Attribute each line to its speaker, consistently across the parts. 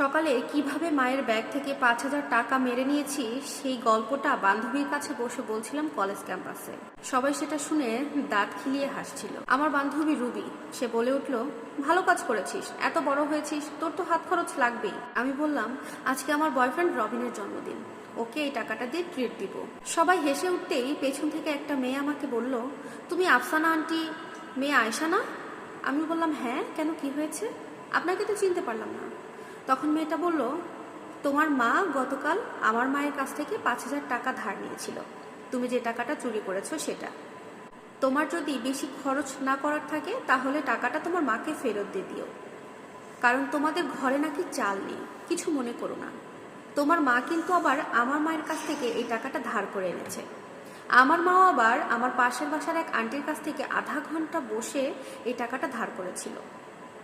Speaker 1: সকালে কীভাবে মায়ের ব্যাগ থেকে পাঁচ হাজার টাকা মেরে নিয়েছি, সেই গল্পটা বান্ধবীর কাছে বসে বলছিলাম কলেজ ক্যাম্পাসে। সবাই সেটা শুনে দাঁত খিলিয়ে হাসছিল। আমার বান্ধবী রুবি, সে বলে উঠল, ভালো কাজ করেছিস, এত বড় হয়েছিস, তোর তো হাত খরচ লাগবেই। আমি বললাম, আজকে আমার বয়ফ্রেন্ড রবিনের জন্মদিন, ওকে এই টাকাটা দিয়ে ট্রিট দিব। সবাই হেসে উঠতেই পেছন থেকে একটা মেয়ে আমাকে বলল, তুমি আফসানা আন্টি, মেয়ে আয়সা না? আমি বললাম হ্যাঁ কেন কি হয়েছে? আপনাকে তো চিনতে পারলাম না। তখন মেয়েটা বলল, তোমার মা গতকাল আমার মায়ের কাছ থেকে পাঁচ হাজার টাকা ধার নিয়েছিল। তুমি যে টাকাটা চুরি করেছ সেটা। তোমার যদি বেশি খরচ না করার থাকে, তাহলে টাকাটা তোমার মাকে ফেরত দিয়ে দিও। কারণ তোমাদের ঘরে নাকি চাল নেই, কিছু মনে করো না। তোমার মা কিন্তু আবার আমার মায়ের কাছ থেকে এই টাকাটা ধার করে এনেছে। আমার মাও আবার আমার পাশের বাসার এক আন্টির কাছ থেকে আধা ঘণ্টা বসে এই টাকাটা ধার করেছিল।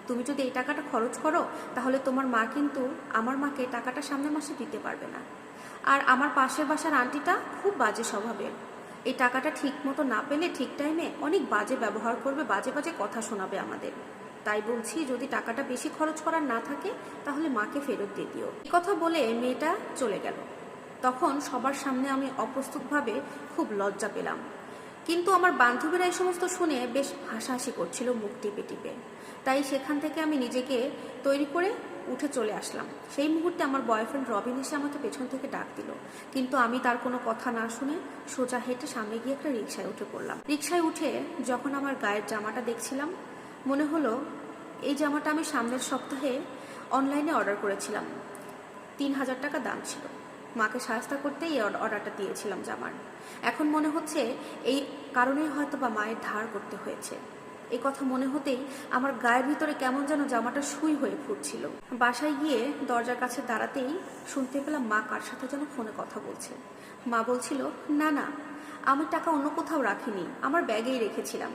Speaker 1: তুমি যদি এই টাকাটা খরচ করো, তাহলে তোমার মা কিন্তু আমার মাকে টাকাটা সামনের মাসে দিতে পারবে না। আর আমার পাশের বাসার আন্টিটা খুব বাজে স্বভাবের। এই টাকাটা ঠিক মতো না পেলে ঠিক টাইমে অনেক বাজে ব্যবহার করবে, বাজে বাজে কথা শোনাবে আমাদের। তাই বলছি, যদি টাকাটা বেশি খরচ করার না থাকে, তাহলে মাকে ফেরত দিয়ে দিও। কথা বলে মেয়েটা চলে গেল। তখন সবার সামনে আমি অপ্রস্তুতভাবে খুব লজ্জা পেলাম। কিন্তু আমার বান্ধবীরা এই সমস্ত শুনে বেশ হাসাহাসি করছিল মুখ টিপে টিপে। তাই সেখান থেকে আমি নিজেকে তৈরি করে উঠে চলে আসলাম। সেই মুহূর্তে আমার বয়ফ্রেন্ড রবিন এসে আমাকে পেছন থেকে ডাক দিল। কিন্তু আমি তার কোনো কথা না শুনে সোজা হেঁটে সামনে গিয়ে একটা রিক্সায় উঠে পড়লাম। রিক্সায় উঠে যখন আমার গায়ের জামাটা দেখছিলাম, মনে হলো এই জামাটা আমি সামনের সপ্তাহে অনলাইনে অর্ডার করেছিলাম। তিন হাজার টাকা দাম ছিল। মাকে সাহায্য করতেই অর্ডারটা দিয়েছিলাম জামার। এখন মনে হচ্ছে এই কারণেই হয়তো বা মায়ের ধার করতে হয়েছে। এই কথা মনে হতেই আমার গায়ের ভিতরে কেমন যেন জামাটা সুই হয়ে ফুটছিল। বাসায় গিয়ে দরজার কাছে দাঁড়াতেই শুনতে পেলাম মা কার সাথে যেন ফোনে কথা বলছে। মা বলছিল, না না আমার টাকা অন্য কোথাও রাখিনি, আমার ব্যাগেই রেখেছিলাম।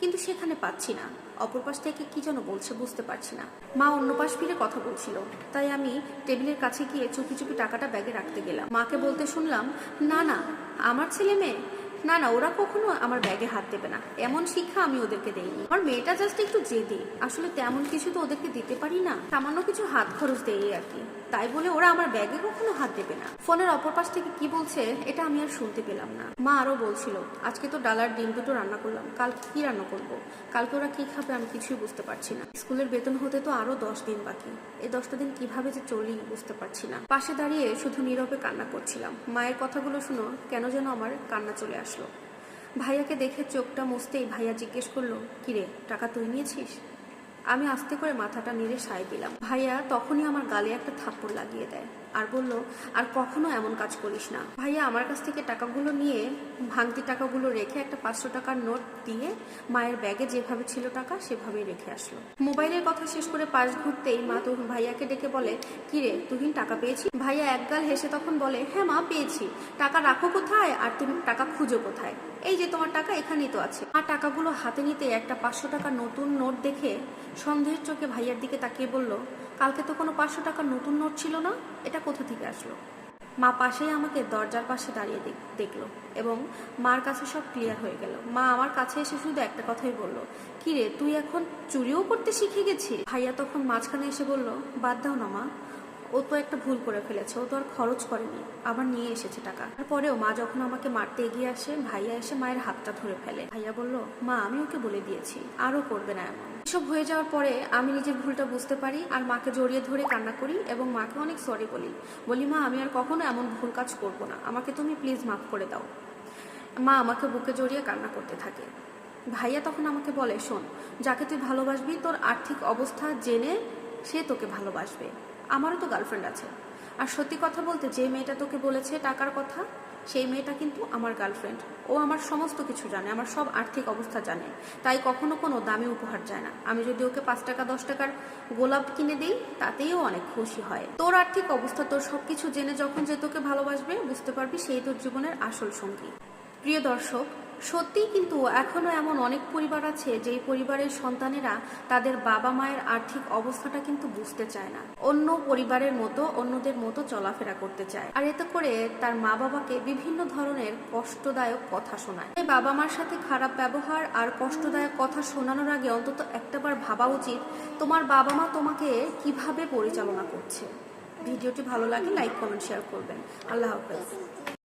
Speaker 1: কিন্তু সেখানে পাচ্ছি না। অপর পাশ থেকে কি যেন বলছে বুঝতে পারছি না। মা অন্য পাশ ফিরে কথা বলছিল। তাই আমি টেবিলের কাছে গিয়ে চুপি চুপি টাকাটা ব্যাগে রাখতে গেলাম। মাকে বলতে শুনলাম, না না, আমার ছেলে মেয়ে? না না, ওরা কখনো আমার ব্যাগে হাত দেবে না। এমন শিক্ষা আমি ওদেরকে দেইনি। আমার মেয়েটা জাস্ট একটু জেদি। আসলে তেমন কিছু তো ওদেরকে দিতে পারি না। সামান্য কিছু হাত খরচ দেই আর কি। তাই বলে ওরা আমার ব্যাগে কখনো হাত দেবে না। ফোনের অপর পাশ থেকে কি বলছে, এটা আমি আর শুনতে পেলাম না। মা আরও বলছিল, আজকে তো ডালার ডিম দুটো রান্না করলাম, কাল কি রান্না করব? কালকে ওরা কি খাবে আমি কিছুই বুঝতে পারছি না। স্কুলের বেতন হতে তো আরও দশ দিন বাকি। এই দশটা দিন কীভাবে যে চলি বুঝতে পারছি না। পাশে দাঁড়িয়ে শুধু নীরবে কান্না করছিলাম। মায়ের কথাগুলো শুনো, কেন যেন আমার কান্না চলে আসলো। ভাইয়াকে দেখে চোখটা মুছতেই ভাইয়া জিজ্ঞেস করল, কিরে, টাকা তুই নিয়েছিস? আমি আস্তে করে মাথাটা নেড়ে সায় দিলাম। ভাইয়া তখনই আমার গালে একটা থাপ্পড় লাগিয়ে দেয় আর বলল, আর কখনো এমন কাজ করিস না। ভাইয়া আমার কাছ থেকে টাকাগুলো নিয়ে ভাঙতি টাকাগুলো রেখে একটা পাঁচশো টাকার নোট দিয়ে মায়ের ব্যাগে যেভাবে ছিল টাকা, সেভাবেই রেখে আসলো। মোবাইলের কথা শেষ করে পাশ ঘুরতেই মা তো ভাইয়াকে ডেকে বলে কিরে তুহিন টাকা পেয়েছি? ভাইয়া একগাল হেসে তখন বলে হ্যাঁ মা, পেয়েছি। টাকা রাখো কোথায়? আর তুমি টাকা খুঁজো কোথায়? এই যে তোমার টাকা, এখানেই তো আছে। আর টাকাগুলো হাতে নিতে একটা পাঁচশো টাকা নতুন নোট দেখে সন্দেহের চোখে ভাইয়ার দিকে তাকিয়ে বলল, কালকে তো কোনো পাঁচশো টাকার নতুন নোট ছিল না? এটা কোথা থেকে আসলো? মা পাশেই আমাকে দরজার পাশে দাঁড়িয়ে দেখল এবং মার কাছে সব ক্লিয়ার হয়ে গেল। মা আমার কাছে এসে শুধু একটা কথাই বলল কিরে তুই এখন চুরিও করতে শিখে গেছিস? ভাইয়া তখন মাঝখানে এসে বলল, বাদ দাও না মা ও তো একটা ভুল করে ফেলেছে, ও তো আর খরচ করেনি, আবার নিয়ে এসেছে টাকা। তারপরেও মা যখন আমাকে মারতে এগিয়ে আসে, ভাইয়া এসে মায়ের হাতটা ধরে ফেলে। ভাইয়া বলল, মা, আমি ওকে বলে দিয়েছি, আরও করবে না এমন। এসব হয়ে যাওয়ার পরে আমি নিজের ভুলটা বুঝতে পারি আর মাকে জড়িয়ে ধরে কান্না করি এবং মাকে অনেক সরি বলি। বলি, মা, আমি আর কখনো এমন ভুল কাজ করব না, আমাকে তুমি প্লিজ মাফ করে দাও। মা আমাকে বুকে জড়িয়ে কান্না করতে থাকে। ভাইয়া তখন আমাকে বলে, শোন, যাকে তুই ভালোবাসবি, তোর আর্থিক অবস্থা জেনে সে তোকে ভালোবাসবে। আমারও তো গার্লফ্রেন্ড আছে। আর সত্যি কথা বলতে যে মেয়েটা তোকে বলেছে টাকার কথা, সেই মেয়েটা কিন্তু আমার গার্লফ্রেন্ড ও আমার সমস্ত কিছু জানে, আমার সব আর্থিক অবস্থা জানে। তাই কখনো কোনো দামি উপহার যায় না। আমি যদি ওকে পাঁচ টাকা, দশ টাকার গোলাপ কিনে দিই তাতেও অনেক খুশি হয়। তোর আর্থিক অবস্থা, তোর সব কিছু জেনে যখন যে তোকে ভালোবাসবে, বুঝতে পারবি সেই তোর জীবনের আসল সঙ্গী। প্রিয় দর্শক সত্যিই কিন্তু এখনও এমন অনেক পরিবার আছে যেই পরিবারের সন্তানেরা তাদের বাবা মায়ের আর্থিক অবস্থাটা কিন্তু বুঝতে চায় না। অন্য পরিবারের মতো, অন্যদের মতো চলাফেরা করতে চায়। আর এতে করে তার মা বাবাকে বিভিন্ন ধরনের কষ্টদায়ক কথা শোনায়। বাবা মার সাথে খারাপ ব্যবহার আর কষ্টদায়ক কথা শোনানোর আগে অন্তত একটাবার ভাবা উচিত, তোমার বাবা মা তোমাকে কীভাবে পরিচালনা করছে? ভিডিওটি ভালো লাগে লাইক, কমেন্ট, শেয়ার করবেন। আল্লাহ হাফেজ।